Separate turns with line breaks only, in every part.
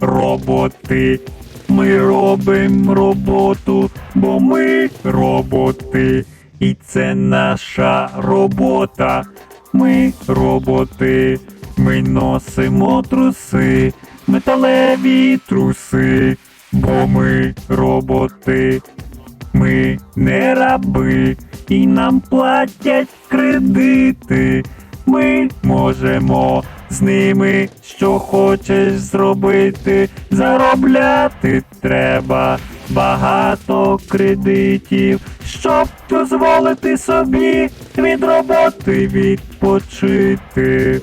роботи. Ми робимо роботу, бо ми роботи. І це наша робота. Ми роботи. Ми носимо труси, металеві труси, бо ми роботи. Ми не раби, і нам платять кредити. Ми можемо з ними що хочеш зробити. Заробляти треба багато кредитів, щоб дозволити собі від роботи відпочити.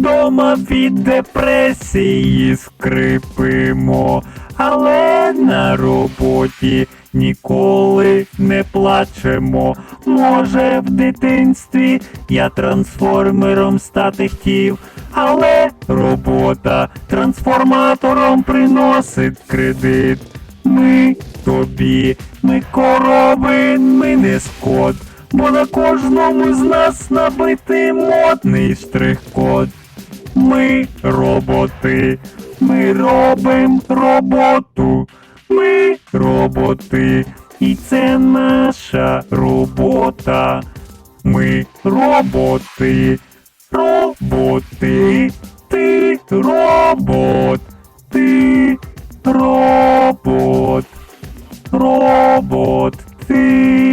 Вдома від депресії скрипимо, але на роботі ніколи не плачемо. Може, в дитинстві я трансформером стати хотів, але робота трансформатором приносить кредит. Ми тобі, ми корови, ми не скот, бо на кожному з нас набитий модний штрих-код ми роботи, ми робимо роботу, ми роботи, і це наша робота. Ми роботи, роботи, ти робот, ти робот, робот, ти.